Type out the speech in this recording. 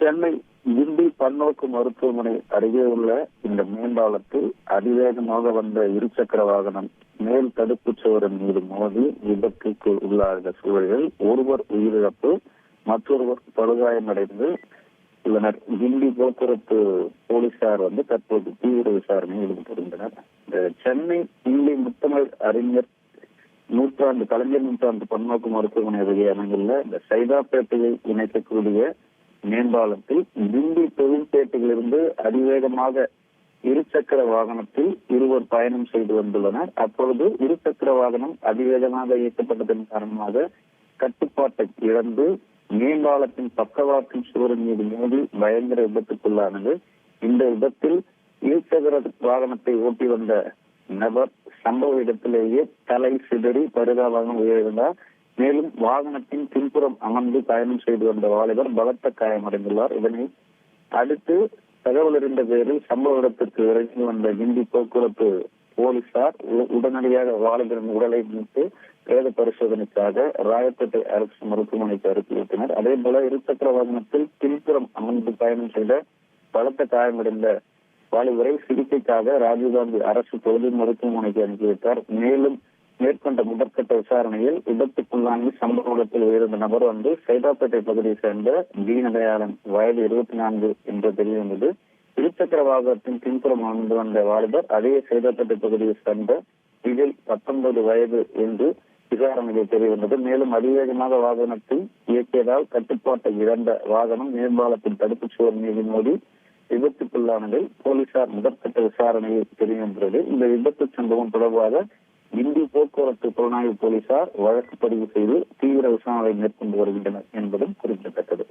சென்னை கிண்டி பன்னோக்கு மருத்துவமனை அருகே உள்ள இந்த மேம்பாலத்தில் அதிவேகமாக வந்த இருசக்கர வாகனம் மேல் தடுப்பு சுவரின் மீது மோதி விபத்துக்கு உள்ளாகிற சூழலில் ஒருவர் உயிரிழப்பு மற்றொருவர் படுகாயமடைந்து உள்ளனர். கிண்டி போக்குவரத்து போலீசார் வந்து தற்போது தீவிர விசாரணையில் ஈடுபட்டிருந்தனர். இந்த சென்னை கிண்டி முத்தமிழ் அறிஞர் நூற்றாண்டு கலைஞர் நூற்றாண்டு பன்னோக்கு மருத்துவமனை அருகே அமைந்துள்ள இந்த சைதாப்பேட்டையை இணைக்கக்கூடிய மேம்பாலத்தில் கிண்டி தொழில்பேட்டையிலிருந்து அதிவேகமாக இருசக்கர வாகனத்தில் இருவர் பயணம் செய்து வந்துள்ளனர். அப்பொழுது இருசக்கர வாகனம் அதிவேகமாக இயக்கப்பட்டதன் காரணமாக கட்டுப்பாட்டை இழந்து மேம்பாலத்தின் பக்கவாட்டின் சுவரின் மீது மோதி பயங்கர விபத்துக்குள்ளானது. இந்த விபத்தில் இருசக்கர வாகனத்தை ஓட்டி வந்த நபர் சம்பவ இடத்திலேயே தலை சிதறி பரிதாபமாக உயிரிழந்தார். மேலும் வாகனத்தின் பின்புறம் அமர்ந்து பயணம் செய்து வந்த வாலிபர் பலத்த காயமடைந்துள்ளார். இதனை அடுத்து தகவல் அறிந்த பேரில் சம்பவ இடத்திற்கு விரைந்து வந்த இந்தி போக்குவரத்து போலீசார் உடனடியாக வாலிபரின் உடலை மீட்டு பிரேத பரிசோதனைக்காக ராயப்பேட்டை அரசு மருத்துவமனைக்கு அனுப்பி வைத்தனர். அதே போல இருசக்கர வாகனத்தில் பின்புறம் அமர்ந்து பயணம் செய்த பலத்த காயமடைந்த வாலிபரை சிகிச்சைக்காக ராஜீவ்காந்தி அரசு பொது மருத்துவமனைக்கு அனுப்பி வைத்தார். மேலும் மேற்கொண்ட முதற்கட்ட விசாரணையில் விபத்துக்குள்ளான சம்பவ இடத்தில் உயிரிழந்த நபர் வந்து சைதாப்பேட்டை பகுதியை சேர்ந்த தீனதயாளன் வயது இருபத்தி நான்கு என்று தெரியவந்தது. இருசக்கர வாகனத்தின் பின்புறம் அமர்ந்து வந்த வாலிபர் அதே சைதாப்பேட்டை பகுதியை சேர்ந்த இதில் பத்தொன்பது வயது என்று விசாரணையில் தெரியவந்தது. மேலும் அதிவேகமாக வாகனத்தை இயக்கியதால் கட்டுப்பாட்டை இழந்த வாகனம் மேம்பாலத்தின் தடுப்புச் சுவர் மீது மோதி விபத்துக்குள்ளானதில் போலீசார் முதற்கட்ட விசாரணையை தெரிய இந்த விபத்து சம்பவம் தொடர்பாக இந்திய போக்குவரத்து புலனாய்வு போலீசார் வழக்கு பதிவு செய்து தீவிர விசாரணை மேற்கொண்டு வருகின்றனர் என்பதும் குறிப்பிடத்தக்கது.